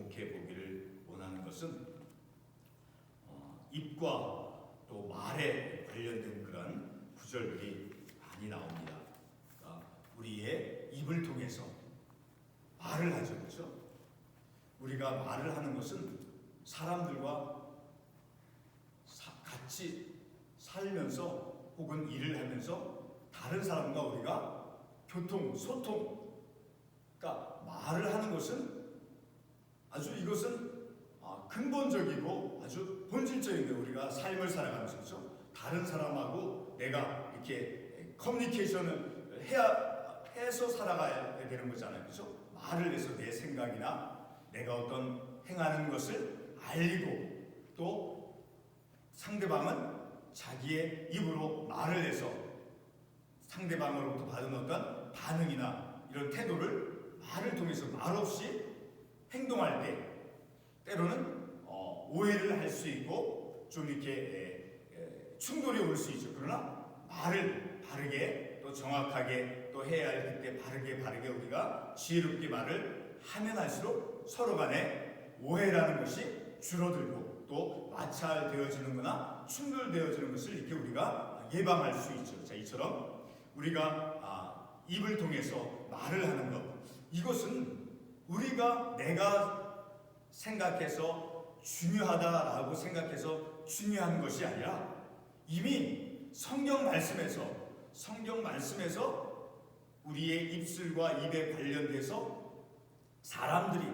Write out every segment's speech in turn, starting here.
주목해 보기를 원하는 것은 어, 입과 또 말에 관련된 그런 구절들이 많이 나옵니다. 그러니까 우리의 입을 통해서 말을 하죠, 그렇죠? 우리가 말을 하는 것은 사람들과 사- 같이 살면서 혹은 일을 하면서 다른 사람과 우리가 교통, 소통, 그러니까 말을 하는 것은 아주 이것은 아, 근본적이고 아주 본질적인 게 우리가 삶을 살아가면서? 다른 사람하고 내가 이렇게 커뮤니케이션을 해야 해서 살아가야 되는 거잖아요, 그렇죠? 말을 해서 내 생각이나 내가 어떤 행하는 것을 알리고 또 상대방은 자기의 입으로 말을 해서 상대방으로부터 받은 어떤 반응이나 이런 태도를 말을 통해서 말 없이 행동할 때 때로는 어, 오해를 할 수 있고 좀 이렇게 에, 에, 충돌이 올 수 있죠. 그러나 말을 바르게 또 정확하게 또 해야 할때 바르게 바르게 우리가 지혜롭게 말을 하면 할수록 서로 간에 오해라는 것이 줄어들고 또 마찰되어지는 거나 충돌되어지는 것을 이렇게 우리가 예방할 수 있죠. 자, 이처럼 우리가 아, 입을 통해서 말을 하는 것 이것은 우리가 내가 생각해서 중요하다라고 생각해서 중요한 것이 아니라 이미 성경 말씀에서 성경 말씀에서 우리의 입술과 입에 관련돼서 사람들이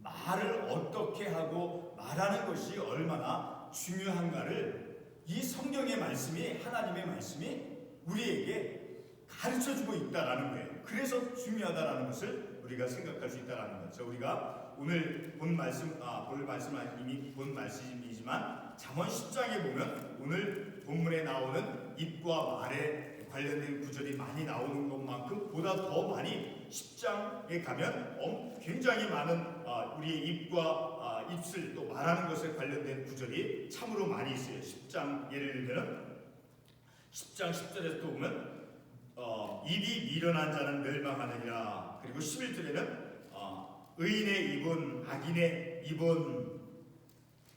말을 어떻게 하고 말하는 것이 얼마나 중요한가를 이 성경의 말씀이 하나님의 말씀이 우리에게 가르쳐 주고 있다라는 거예요. 그래서 중요하다라는 것을 우리가 생각할 수 있다라는 거죠. 우리가 오늘 본 말씀 아, 볼 말씀은 이미 본 말씀이지만 잠언 10장에 보면 오늘 본문에 나오는 입과 말에 관련된 구절이 많이 나오는 것만큼 보다 더 많이 10장에 가면 엄- 굉장히 많은 아, 우리의 입과 아, 입술 또 말하는 것에 관련된 구절이 참으로 많이 있어요. 10장 예를 들면 10장 10절에서 또 보면 어, 입이 미련한 자는 멸망하느니라. 그리고 11절에는 어, 의인의 입은 악인의 입은.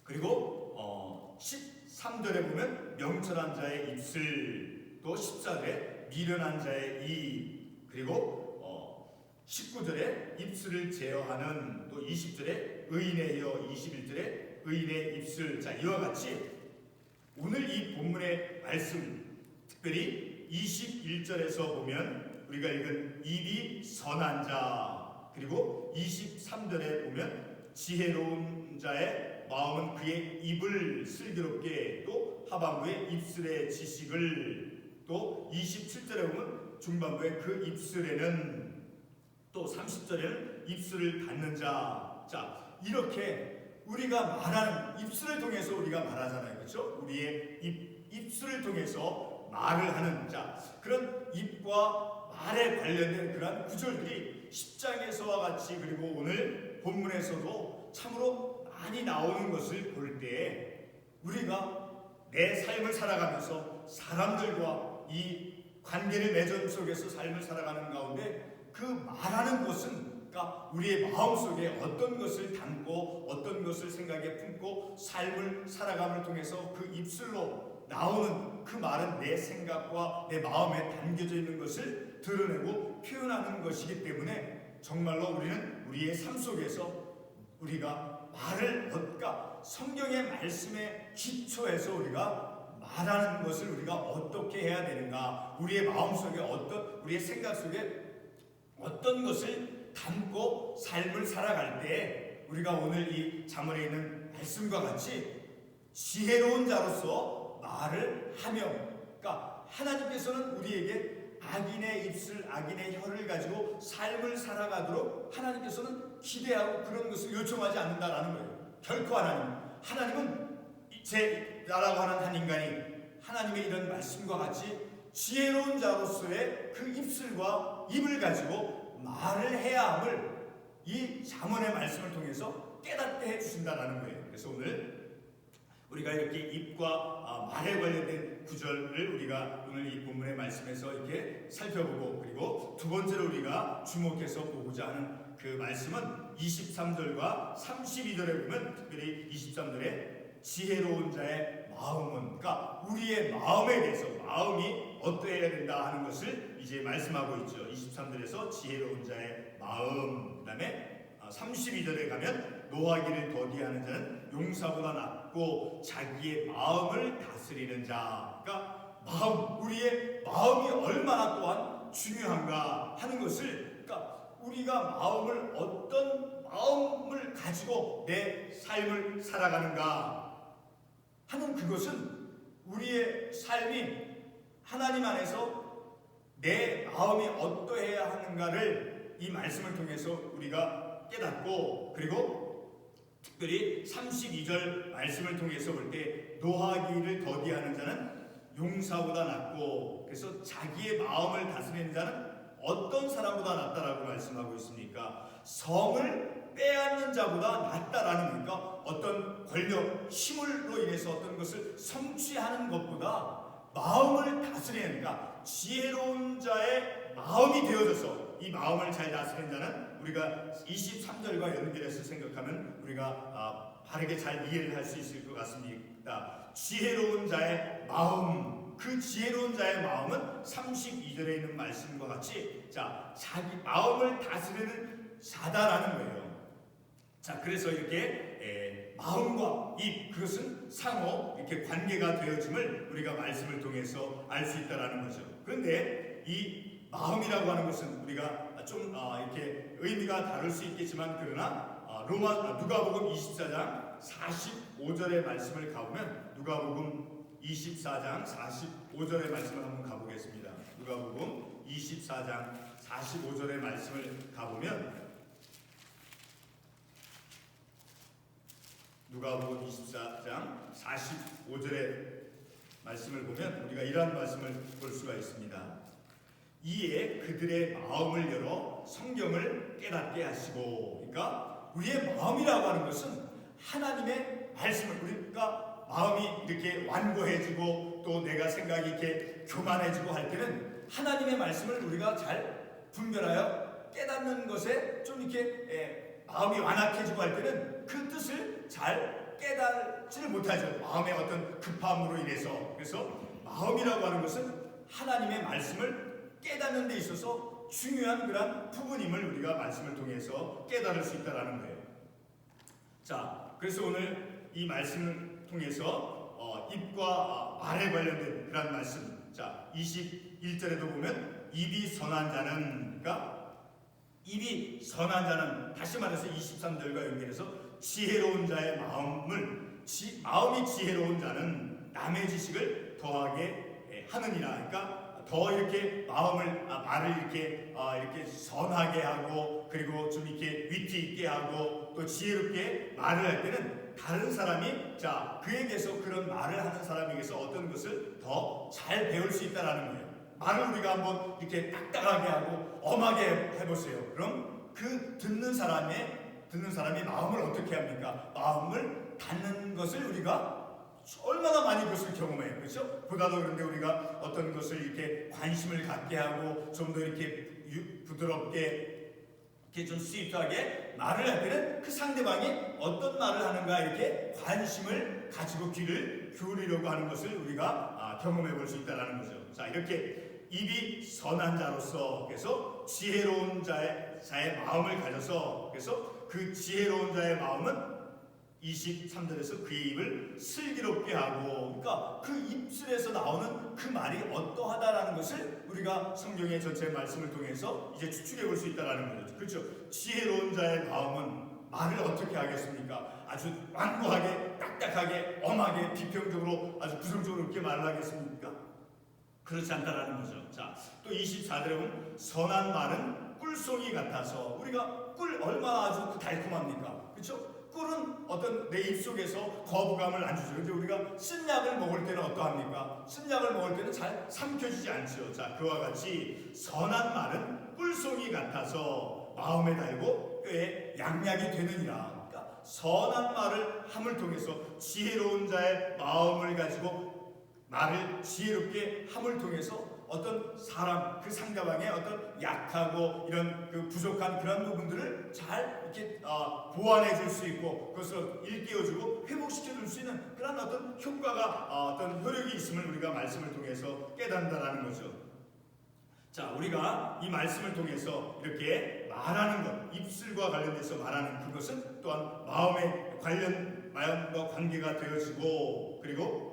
그리고 어, 13절에 보면 명철한 자의 입술 또 14절에 미련한 자의 입 그리고 어, 19절에 입술을 제어하는 또 20절에 의인의 여 21절에 의인의 입술. 자 이와 같이 오늘 이 본문의 말씀 특별히 21절에서 보면 우리가 읽은 입이 선한 자 그리고 23절에 보면 지혜로운 자의 마음은 그의 입을 슬기롭게 또 하반부에 입술의 지식을 또 27절에 보면 중반부에 그 입술에는 또 30절에는 입술을 닫는 자. 자, 이렇게 우리가 말하는 입술을 통해서 우리가 말하잖아요. 그렇죠? 우리의 입, 입술을 통해서 말을 하는 자. 그런 입과 말에 관련된 그런 구절들이 10장에서와 같이 그리고 오늘 본문에서도 참으로 많이 나오는 것을 볼때 우리가 내 삶을 살아가면서 사람들과 이 관계를 맺은 속에서 삶을 살아가는 가운데 그 말하는 것은 그러니까 우리의 마음속에 어떤 것을 담고 어떤 것을 생각에 품고 삶을 살아감을 통해서 그 입술로 나오는 그 말은 내 생각과 내 마음에 담겨져 있는 것을 드러내고 표현하는 것이기 때문에 정말로 우리는 우리의 삶 속에서 우리가 말을 얻까 성경의 말씀에 기초해서 우리가 말하는 것을 우리가 어떻게 해야 되는가 우리의 마음 속에 어떤 우리의 생각 속에 어떤 것을 담고 삶을 살아갈 때 우리가 오늘 이 잠언에 있는 말씀과 같이 지혜로운 자로서 말을 하며 그러니까 하나님께서는 우리에게 악인의 입술, 악인의 혀를 가지고 삶을 살아가도록 하나님께서는 기대하고 그런 것을 요청하지 않는다라는 거예요. 결코 하나님. 하나님은 제 나라고 하는 한 인간이 하나님의 이런 말씀과 같이 지혜로운 자로서의 그 입술과 입을 가지고 말을 해야 함을 이 잠언의 말씀을 통해서 깨닫게 해주신다라는 거예요. 그래서 오늘 우리가 이렇게 입과 아, 말에 관련된 구절을 우리가 오늘 이 본문의 말씀에서 이렇게 살펴보고 그리고 두두 번째로 우리가 주목해서 보고자 하는 그 말씀은 23절과 32절에 보면 특별히 23절에 지혜로운 자의 마음은 그러니까 우리의 마음에 대해서 마음이 어떠해야 된다 하는 것을 이제 말씀하고 있죠. 23절에서 지혜로운 자의 마음. 그다음에 32절에 가면 노하기를 더디하는 자는 용사보다 낫 고 자기의 마음을 다스리는 자. 그러니까 마음 우리의 마음이 얼마나 또한 중요한가 하는 것을 그러니까 우리가 마음을 어떤 마음을 가지고 내 삶을 살아가는가 하는 그것은 우리의 삶이 하나님 안에서 내 마음이 어떠해야 하는가를 이 말씀을 통해서 우리가 깨닫고 그리고 특별히 32절 말씀을 통해서 볼 때 노하기를 더디하는 자는 용사보다 낫고 그래서 자기의 마음을 다스리는 자는 어떤 사람보다 낫다라고 말씀하고 있습니까? 성을 빼앗는 자보다 낫다라는 거니까 어떤 권력, 힘으로 인해서 어떤 것을 성취하는 것보다 마음을 다스리는 그러니까 지혜로운 자의 마음이 되어져서 이 마음을 잘 다스리는 자는 우리가 23절과 연결해서 생각하면 우리가 아, 바르게 잘 이해를 할 수 있을 것 같습니다. 지혜로운 자의 마음, 그 지혜로운 자의 마음은 32절에 있는 말씀과 같이 자 자기 마음을 다스리는 자다라는 거예요. 자 그래서 이렇게 에, 마음과 입 그것은 상호 이렇게 관계가 되어짐을 우리가 말씀을 통해서 알 수 있다라는 거죠. 그런데 이 마음이라고 하는 것은 우리가 좀 아, 이렇게 의미가 다를 수 있겠지만 그러나 아, 로마 아, 누가복음 24장 45절의 말씀을 가보면 누가복음 24장 45절의 말씀을 한번 가보겠습니다. 누가복음 24장 45절의 말씀을 가보면 누가복음 24장 45절의 말씀을 보면 우리가 이러한 말씀을 볼 수가 있습니다. 이에 그들의 마음을 열어 성경을 깨닫게 하시고 그러니까 우리의 마음이라고 하는 것은 하나님의 말씀을 우리가 마음이 이렇게 완고해지고 또 내가 생각이 이렇게 교만해지고 할 때는 하나님의 말씀을 우리가 잘 분별하여 깨닫는 것에 좀 이렇게 에, 마음이 완악해지고 할 때는 그 뜻을 잘 깨닫지를 못하죠. 마음의 어떤 급함으로 인해서. 그래서 마음이라고 하는 것은 하나님의 말씀을 깨닫는 데 있어서 중요한 그런 부분임을 우리가 말씀을 통해서 깨달을 수 있다라는 거예요. 자, 그래서 오늘 이 말씀을 통해서 어, 입과 말에 관련된 그런 말씀. 자, 21절에도 보면 입이 선한 자는 그러니까 입이 선한 자는 다시 말해서 23절과 연결해서 지혜로운 자의 마음을 지, 마음이 지혜로운 자는 남의 지식을 더하게 하느니라. 그러니까 더 이렇게 마음을 아, 말을 이렇게 아, 이렇게 선하게 하고 그리고 좀 이렇게 위트 있게 하고 또 지혜롭게 말을 할 때는 다른 사람이 자 그에게서 그런 말을 하는 사람에게서 어떤 것을 더 잘 배울 수 있다라는 거예요. 말을 우리가 한번 이렇게 딱딱하게 하고 엄하게 해보세요. 그럼 그 듣는 사람의 듣는 사람이 마음을 어떻게 합니까? 마음을 닫는 것을 우리가 얼마나 많이 그것을 경험해요. 그렇죠? 보다도 그런데 우리가 어떤 것을 이렇게 관심을 갖게 하고 좀 더 이렇게 유, 부드럽게 이렇게 좀 스윗하게 말을 할 때는 그 상대방이 어떤 말을 하는가 이렇게 관심을 가지고 귀를 기울이려고 하는 것을 우리가 아, 경험해 볼 수 있다는 거죠. 자, 이렇게 입이 선한 자로서 그래서 지혜로운 자의, 자의 마음을 가져서 그래서 그 지혜로운 자의 마음은 23절에서 그의 입을 슬기롭게 하고 그러니까 그 입술에서 나오는 그 말이 어떠하다라는 것을 우리가 성경의 전체 말씀을 통해서 이제 추측해 볼 수 있다라는 거죠. 그렇죠? 지혜로운 자의 마음은 말을 어떻게 하겠습니까? 아주 완고하게 딱딱하게 엄하게 비평적으로 아주 부정적으로 그렇게 말을 하겠습니까? 그렇지 않다라는 거죠. 자, 또 24절에 보면 선한 말은 꿀송이 같아서 우리가 꿀 얼마나 아주 달콤합니까? 그렇죠? 꿀은 어떤 내 입속에서 거부감을 안 주죠. 근데 우리가 쓴약을 먹을 때는 어떠합니까? 쓴약을 먹을 때는 잘 삼켜지지 않죠. 자, 그와 같이 선한 말은 꿀송이 같아서 마음에 달고 뼈에 양약이 되느니라. 그러니까 선한 말을 함을 통해서 지혜로운 자의 마음을 가지고 말을 지혜롭게 함을 통해서 어떤 사람 그 상대방의 어떤 약하고 이런 그 부족한 그런 부분들을 잘 이렇게 어, 보완해 줄 수 있고 그것을 일깨워주고 회복시켜 줄 수 있는 그런 어떤 효과가 어, 어떤 효력이 있음을 우리가 말씀을 통해서 깨닫는다라는 거죠. 자, 우리가 이 말씀을 통해서 이렇게 말하는 것, 입술과 관련돼서 말하는 그것은 또한 마음의 관련 마음과 관계가 되어지고 그리고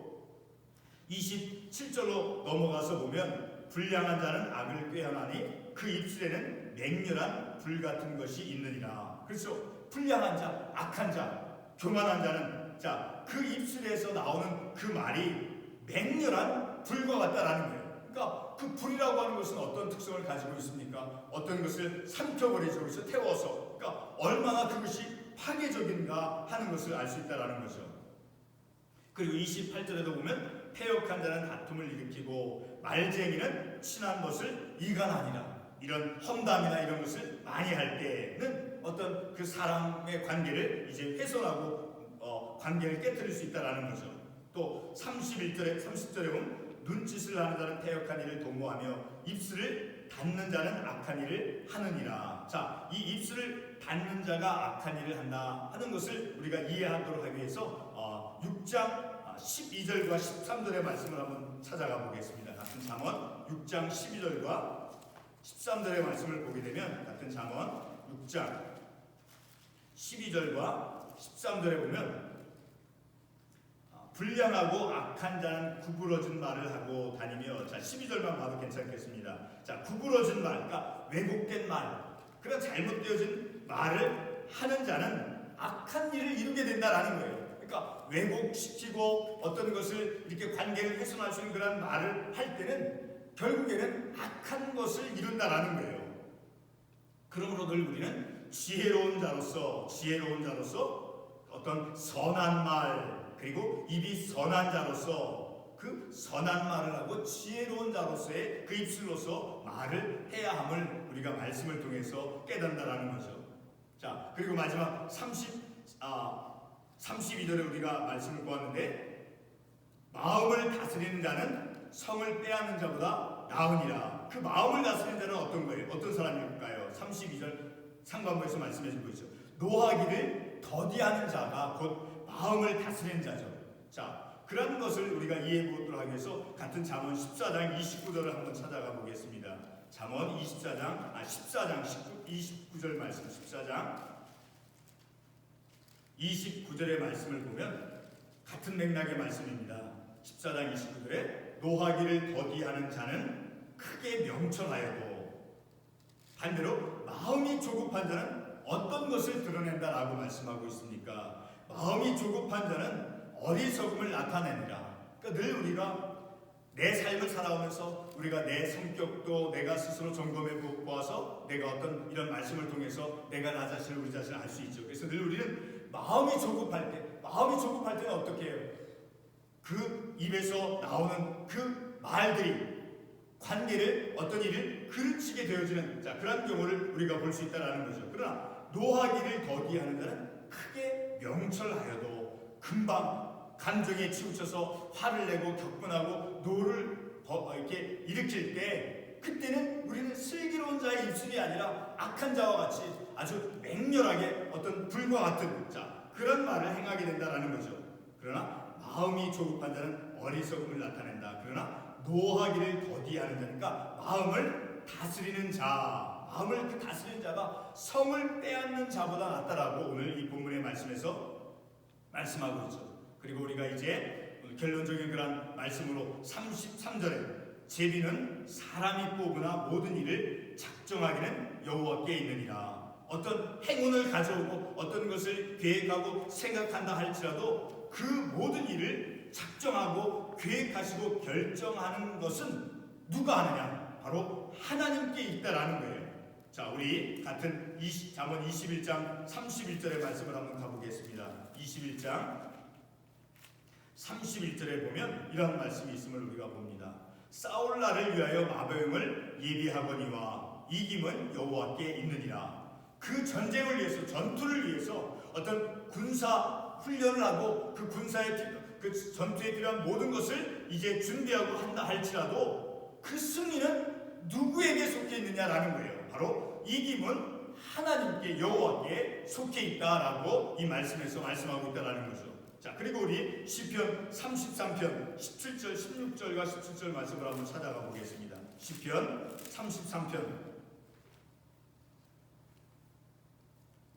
27절로 넘어가서 보면 불량한 자는 악을 꾀하나니 그 입술에는 맹렬한 불 같은 것이 있느니라. 그렇죠? 불량한 자, 악한 자, 교만한 자는 자, 그 입술에서 나오는 그 말이 맹렬한 불과 같다라는 거예요. 그러니까 그 불이라고 하는 것은 어떤 특성을 가지고 있습니까? 어떤 것을 삼켜버리죠. 그래서 태워서. 그러니까 얼마나 그것이 파괴적인가 하는 것을 알 수 있다라는 거죠. 그리고 28절에도 보면 폐역한 자는 다툼을 일으키고 말쟁이는 친한 것을 이간하니라. 이런 험담이나 이런 것을 많이 할 때는 어떤 그 사람의 관계를 이제 훼손하고 어, 관계를 깨뜨릴 수 있다라는 거죠. 또 31절에 30절에 보면 눈짓을 하는 자는 폐역한 일을 도모하며 입술을 닫는 자는 악한 일을 하느니라. 자, 이 입술을 닫는 자가 악한 일을 한다 하는 것을 우리가 이해하도록 하기 위해서 어, 6장 12절과 13절의 말씀을 한번 찾아가 보겠습니다. 같은 잠언 6장 12절과 13절의 말씀을 보게 되면 같은 잠언 6장 12절과 13절에 보면 아, 불량하고 악한 자는 구부러진 말을 하고 다니며 자 12절만 봐도 괜찮겠습니다. 자 구부러진 말, 그러니까 왜곡된 말, 그런 잘못되어진 말을 하는 자는 악한 일을 이루게 된다라는 거예요. 왜곡시키고 어떤 것을 이렇게 관계를 훼손할 수 있는 그런 말을 할 때는 결국에는 악한 것을 이룬다라는 거예요. 그러므로 늘 우리는 지혜로운 자로서 지혜로운 자로서 어떤 선한 말 그리고 입이 선한 자로서 그 선한 말을 하고 지혜로운 자로서의 그 입술로서 말을 해야 함을 우리가 말씀을 통해서 깨닫는다라는 거죠. 자 그리고 마지막 30 아, 32절에 우리가 말씀을 보았는데 마음을 다스리는 자는 성을 빼앗는 자보다 나으니라. 그 마음을 다스리는 자는 어떤 거예요? 어떤 사람일까요? 32절 상반부에서 말씀해 주고 있죠. 노하기를 더디하는 자가 곧 마음을 다스리는 자죠. 자, 그런 것을 우리가 이해해 보도록 하기 위해서 같은 잠언 14장 29절을 한번 찾아가 보겠습니다. 잠언 24장 아 14장 19, 29절 말씀 14장 29절의 말씀을 보면 같은 맥락의 말씀입니다. 14장 29절에 노하기를 더디하는 자는 크게 명철하여도 반대로 마음이 조급한 자는 어떤 것을 드러낸다라고 말씀하고 있습니까? 마음이 조급한 자는 어리석음을 나타내니라. 그러니까 늘 우리가 내 삶을 살아오면서 우리가 내 성격도 내가 스스로 점검해 보아서 내가 어떤 이런 말씀을 통해서 내가 나 자신을 우리 자신을 알 수 있죠. 그래서 늘 우리는 마음이 조급할 때, 마음이 조급할 때는 어떻게 해요? 그 입에서 나오는 그 말들이 관계를 어떤 일을 그르치게 되어지는 자 그런 경우를 우리가 볼 수 있다라는 거죠. 그러나 노하기를 더디하는 자는 크게 명철하여도 금방 감정에 치우쳐서 화를 내고 격분하고 노를 이렇게 일으킬 때 그때는 우리는 슬기로운 자의 입술이 아니라 악한 자와 같이 아주 맹렬하게 어떤 불과 같은 자 그런 말을 행하게 된다라는 거죠. 그러나 마음이 조급한 자는 어리석음을 나타낸다. 그러나 노하기를 더디하는 자니까 마음을 다스리는 자, 마음을 그 다스리는 자가 성을 빼앗는 자보다 낫다라고 오늘 이 본문의 말씀에서 말씀하고 있죠. 그리고 우리가 이제 결론적인 그런 말씀으로 33절에 제비는 사람이 뽑으나 모든 일을 작정하기는 여호와께 있느니라. 어떤 행운을 가져오고 어떤 것을 계획하고 생각한다 할지라도 그 모든 일을 작정하고 계획하시고 결정하는 것은 누가 하느냐? 바로 하나님께 있다라는 거예요. 자, 우리 같은 20, 잠언 21장 31절의 말씀을 한번 가보겠습니다. 21장 31절에 보면 이런 말씀이 있음을 우리가 봅니다. 싸울 날을 위하여 마병을 예비하거니와 이김은 여호와께 있느니라. 그 전쟁을 위해서 전투를 위해서 어떤 군사 훈련을 하고 그 군사의 그 전투에 필요한 모든 것을 이제 준비하고 한다 할지라도 그 승리는 누구에게 속해 있느냐라는 거예요. 바로 이김은 하나님께 여호와께 속해 있다라고 이 말씀에서 말씀하고 있다라는 거죠. 자, 그리고 우리 시편 33편 17절 16절과 17절 말씀을 한번 찾아가 보겠습니다. 시편 33편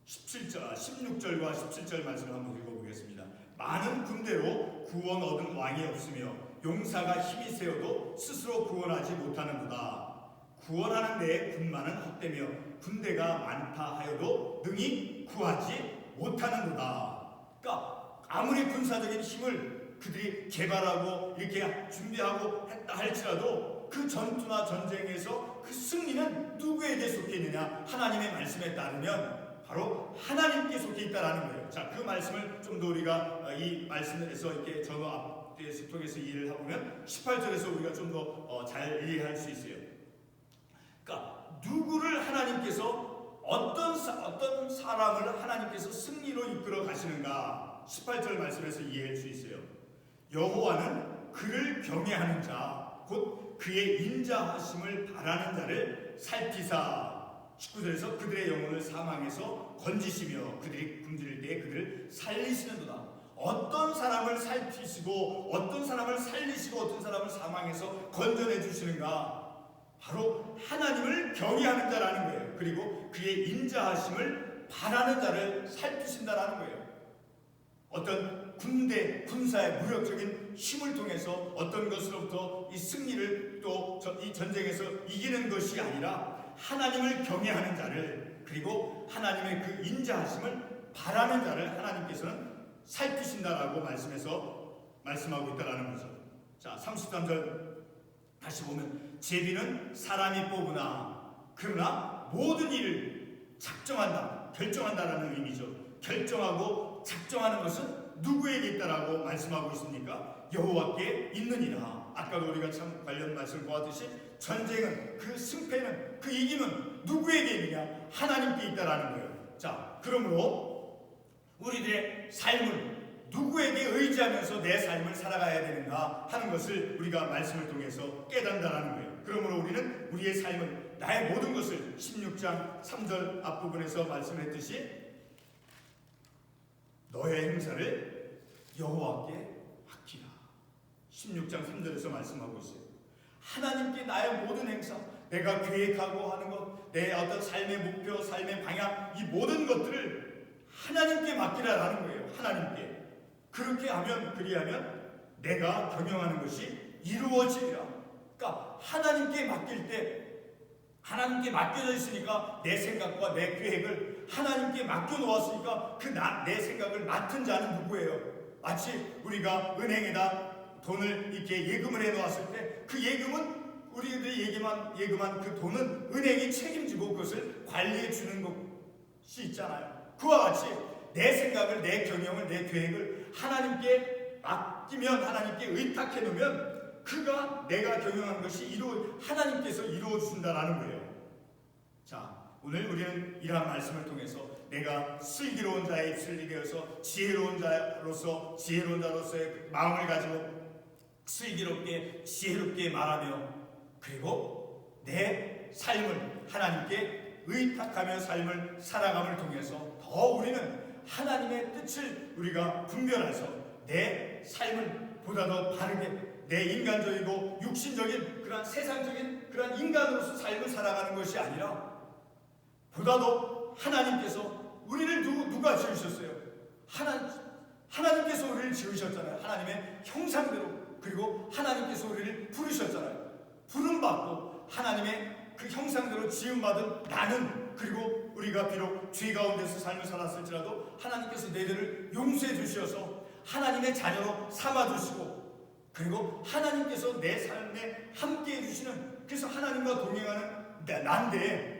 17절, 16절과 17절 말씀을 한번 읽어보겠습니다. 많은 군대로 구원 얻은 왕이 없으며 용사가 힘이 세어도 스스로 구원하지 못하는도다. 구원하는 데에 군마는 헛되며 군대가 많다 하여도 능히 구하지 못하는도다. 그러니까 아무리 군사적인 힘을 그들이 개발하고 이렇게 준비하고 했다 할지라도 그 전투나 전쟁에서 그 승리는 누구에게 속해 있느냐? 하나님의 말씀에 따르면 바로 하나님께 속해 있다라는 거예요. 자, 그 말씀을 좀 더 우리가 어, 이 말씀에서 이렇게 저도 앞에서 통해서 이해를 해보면 18절에서 우리가 좀 더 잘 이해할 수 있어요. 그러니까 누구를 하나님께서 어떤 사, 어떤 사람을 하나님께서 승리로 이끌어 가시는가 18절 말씀에서 이해할 수 있어요. 여호와는 그를 경외하는 자, 곧 그의 인자하심을 바라는 자를 살피사 19절에서 그들의 영혼을 사망해서 건지시며 그들이 굶주릴 때에 그들을 살리시는도다. 어떤 사람을 살피시고 어떤 사람을 살리시고 어떤 사람을 사망해서 건져내 주시는가? 바로 하나님을 경외하는 자라는 거예요. 그리고 그의 인자하심을 바라는 자를 살피신다라는 거예요. 어떤 군대 군사의 무력적인 힘을 통해서 어떤 것으로부터 이 승리를 또 이 전쟁에서 이기는 것이 아니라 하나님을 경외하는 자를 그리고 하나님의 그 인자하심을 바라는 자를 하나님께서는 살피신다라고 말씀해서 말씀하고 있다라는 거죠. 자, 33절 다시 보면 제비는 사람이 뽑으나 그러나 모든 일을 작정한다, 결정한다라는 의미죠. 결정하고 작정하는 것은 누구에게 있다라고 말씀하고 있습니까? 여호와께 있느니라. 아까도 우리가 참 관련 말씀을 보았듯이 전쟁은 그 승패는 그 이김은 누구에게 있느냐? 하나님께 있다라는 거예요. 자, 그러므로 우리들의 삶을 누구에게 의지하면서 내 삶을 살아가야 되는가 하는 것을 우리가 말씀을 통해서 깨닫는다라는 거예요. 그러므로 우리는 우리의 삶을 나의 모든 것을 16장 3절 앞부분에서 말씀했듯이 너의 행사를 여호와께 맡기라. 16장 3절에서 말씀하고 있어요. 하나님께 나의 모든 행사, 내가 계획하고 하는 것, 내 어떤 삶의 목표, 삶의 방향, 이 모든 것들을 하나님께 맡기라라는 거예요. 하나님께. 그렇게 하면, 그리하면 내가 경영하는 것이 이루어지리라. 그러니까 하나님께 맡길 때 하나님께 맡겨져 있으니까 내 생각과 내 계획을 하나님께 맡겨 놓았으니까 그 내 생각을 맡은 자는 누구예요? 마치 우리가 은행에다 돈을 이렇게 예금을 해 놓았을 때 그 예금은 우리들이 예금한 예금한 그 돈은 은행이 책임지고 그것을 관리해 주는 것이 있잖아요. 그와 같이 내 생각을 내 경영을 내 계획을 하나님께 맡기면 하나님께 의탁해 놓으면 그가 내가 경영한 것이 이루 하나님께서 이루어 주신다라는 거예요. 자, 오늘 우리는 이러한 말씀을 통해서 내가 슬기로운 자의 되어서 지혜로운 자로서 지혜로운 자로서의 마음을 가지고 슬기롭게 지혜롭게 말하며 그리고 내 삶을 하나님께 의탁하며 삶을 살아감을 통해서 더 우리는 하나님의 뜻을 우리가 분별해서 내 삶을 보다 더 바르게 내 인간적이고 육신적인 그런 세상적인 그런 인간으로서 삶을 살아가는 것이 아니라 보다도 하나님께서 우리를 누, 누가 지으셨어요? 하나, 하나님께서 우리를 지으셨잖아요. 하나님의 형상대로 그리고 하나님께서 우리를 부르셨잖아요. 부름받고 하나님의 그 형상대로 지음받은 나는 그리고 우리가 비록 죄 가운데서 삶을 살았을지라도 하나님께서 내들을 용서해 주셔서 하나님의 자녀로 삼아 주시고 그리고 하나님께서 내 삶에 함께 해 주시는 그래서 하나님과 동행하는 난데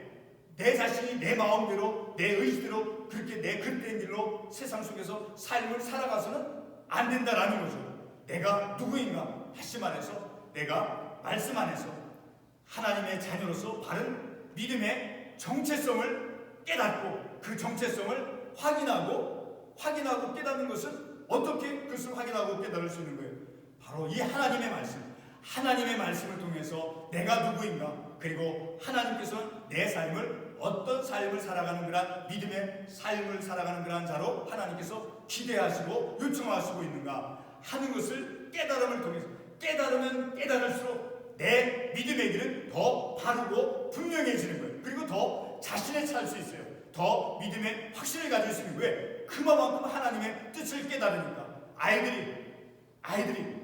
내 자신이 내 마음대로 내 의지대로 그렇게 내 그때인 길로 세상 속에서 삶을 살아가서는 안 된다라는 거죠. 내가 누구인가 다시 말해서 내가 말씀 안에서 하나님의 자녀로서 바른 믿음의 정체성을 깨닫고 그 정체성을 확인하고 확인하고 깨닫는 것은 어떻게 그것을 확인하고 깨달을 수 있는 거예요? 바로 이 하나님의 말씀, 하나님의 말씀을 통해서 내가 누구인가 그리고 하나님께서는 내 삶을 어떤 삶을 살아가는 그런 믿음의 삶을 살아가는 그런 자로 하나님께서 기대하시고 요청하시고 있는가 하는 것을 깨달음을 통해서 깨달으면 깨달을수록 내 믿음의 길은 더 바르고 분명해지는 거예요. 그리고 더 자신에 찰수 있어요. 더 믿음의 확신을 가질 수 있는. 왜? 그만큼 하나님의 뜻을 깨달으니까 아이들이 아이들이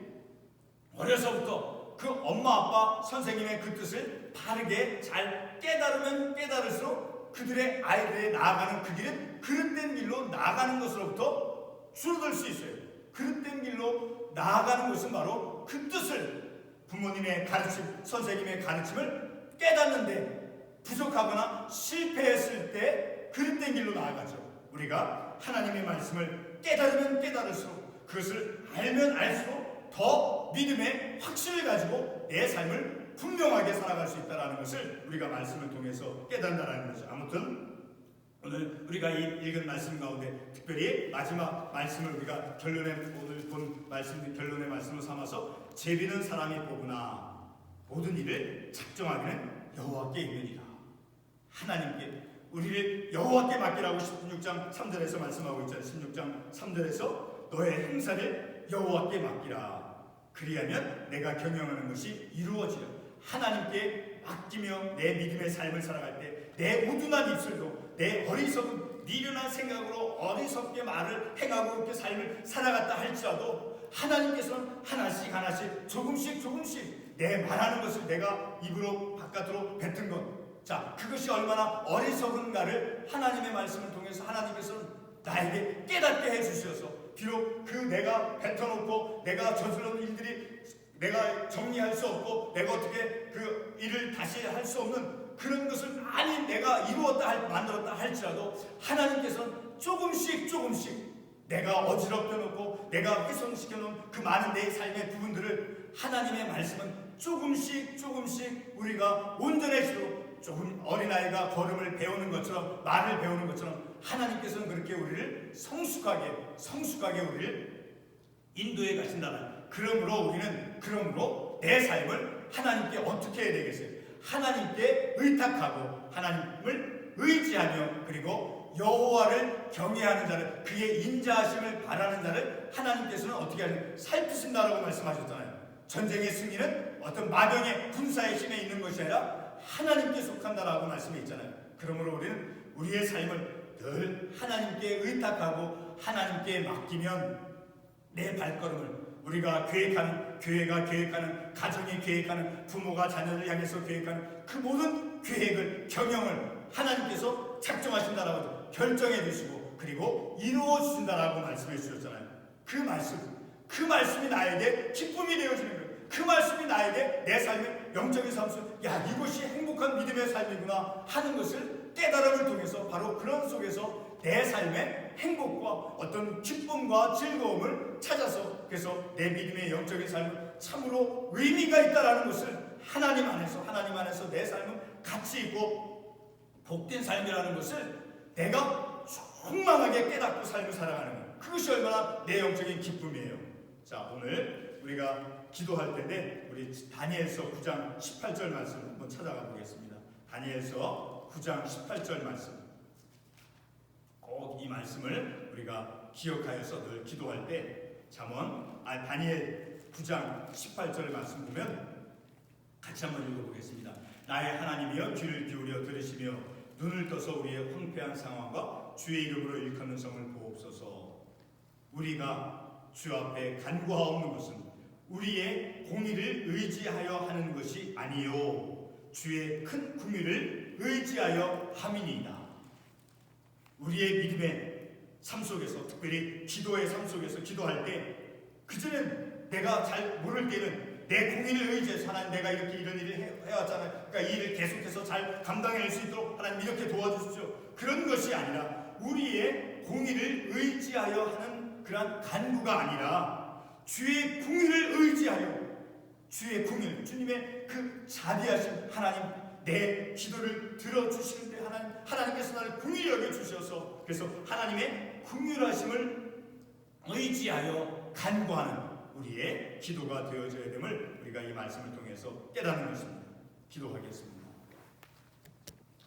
어려서부터 그 엄마 아빠 선생님의 그 뜻을 바르게 잘 깨달으면 깨달을수록 그들의 아이들의 나아가는 그 길은 그릇된 길로 나아가는 것으로부터 줄어들 수 있어요. 그릇된 길로 나아가는 것은 바로 그 뜻을 부모님의 가르침, 선생님의 가르침을 깨닫는데 부족하거나 실패했을 때 그릇된 길로 나아가죠. 우리가 하나님의 말씀을 깨달으면 깨달을수록 그것을 알면 알수록 더 믿음의 확신을 가지고 내 삶을 분명하게 살아갈 수 있다는 것을 우리가 말씀을 통해서 깨닫는다는 거죠. 아무튼 오늘 우리가 이 읽은 말씀 가운데 특별히 마지막 말씀을 우리가 결론에 오늘 본 말씀 결론의 말씀을 삼아서 제비는 사람이 보구나 모든 일을 작정하기는 여호와께 있느니라 하나님께 우리를 여호와께 맡기라고 16장 3절에서 말씀하고 있잖아요. 16장 3절에서 너의 행사를 여호와께 맡기라. 그리하면 내가 경영하는 것이 이루어지라. 하나님께 맡기며 내 믿음의 삶을 살아갈 때 내 우둔한 입술도 내 어리석은 미련한 생각으로 어리석게 말을 행하고 이렇게 삶을 살아갔다 할지라도 하나님께서는 하나씩 하나씩 조금씩 조금씩 내 말하는 것을 내가 입으로 바깥으로 뱉은 것. 자, 그것이 얼마나 어리석은가를 하나님의 말씀을 통해서 하나님께서는 나에게 깨닫게 해주셔서 비록 그 내가 뱉어놓고 내가 저지른 일들이 내가 정리할 수 없고 내가 어떻게 그 일을 다시 할 수 없는 그런 것을 많이 내가 이루었다 할, 만들었다 할지라도 하나님께서는 조금씩 조금씩 내가 어지럽혀 놓고 내가 훼손시켜 놓은 그 많은 내 삶의 부분들을 하나님의 말씀은 조금씩 조금씩 우리가 온전해지도록 조금 어린아이가 걸음을 배우는 것처럼 말을 배우는 것처럼 하나님께서는 그렇게 우리를 성숙하게 성숙하게 우리를 인도해 가신다는 그러므로 우리는 그러므로 내 삶을 하나님께 어떻게 해야 되겠어요? 하나님께 의탁하고 하나님을 의지하며 그리고 여호와를 경외하는 자를 그의 인자하심을 바라는 자를 하나님께서는 어떻게 하는 살피신다라고 말씀하셨잖아요. 전쟁의 승리는 어떤 마병의 군사의 힘에 있는 것이 아니라 하나님께 속한다라고 말씀이 있잖아요. 그러므로 우리는 우리의 삶을 늘 하나님께 의탁하고 하나님께 맡기면 내 발걸음을 우리가 계획하는 교회가 계획하는 가정이 계획하는 부모가 자녀를 향해서 계획하는 그 모든 계획을 경영을 하나님께서 작정하신다라고 결정해 주시고 그리고 이루어 주신다라고 말씀해 주셨잖아요. 그 말씀 그 말씀이 나에게 기쁨이 되어지는 거예요. 그 말씀이 나에게 내 삶의 영적인 삶에서 야 이것이 행복한 믿음의 삶이구나 하는 것을 깨달음을 통해서 바로 그런 속에서 내 삶의 행복과 어떤 기쁨과 즐거움을 찾아서 그래서 내 믿음의 영적인 삶은 참으로 의미가 있다라는 것을 하나님 안에서 하나님 안에서 내 삶은 가치 있고 복된 삶이라는 것을 내가 충만하게 깨닫고 삶을 살아가는 것 그것이 얼마나 내 영적인 기쁨이에요. 자 오늘 우리가 기도할 텐데 우리 다니엘서 9장 18절 말씀 한번 찾아가 보겠습니다. 다니엘서 9장 18절 말씀. 꼭 이 말씀을 우리가 기억하여서 늘 기도할 때 잠언 아 다니엘 9장 18절 말씀 보면 같이 한번 읽어보겠습니다. 나의 하나님이여 귀를 기울여 들으시며 눈을 떠서 우리의 황폐한 상황과 주의 이름으로 일컫는 성을 보옵소서. 우리가 주 앞에 간구하옵는 것은 우리의 공의를 의지하여 하는 것이 아니요 주의 큰 궁유를 의지하여 함이니이다. 우리의 믿음의 삶 속에서 특별히 기도의 삶 속에서 기도할 때 그전엔 내가 잘 모를 때는 내 공의를 의지해서 하나님 내가 이렇게 이런 일을 해, 해왔잖아요. 그러니까 이 일을 계속해서 잘 감당해낼 수 있도록 하나님 이렇게 도와주십시오. 그런 것이 아니라 우리의 공의를 의지하여 하는 그런 간구가 아니라 주의 궁의를 의지하여 주의 궁일 주님의 그 자비하신 하나님 내 기도를 들어주시는데 하나님 하나님께서 나를 궁일 여겨 주셔서 그래서 하나님의 궁일하심을 의지하여 간구하는 우리의 기도가 되어져야 됨을 우리가 이 말씀을 통해서 깨닫는 것입니다. 기도하겠습니다.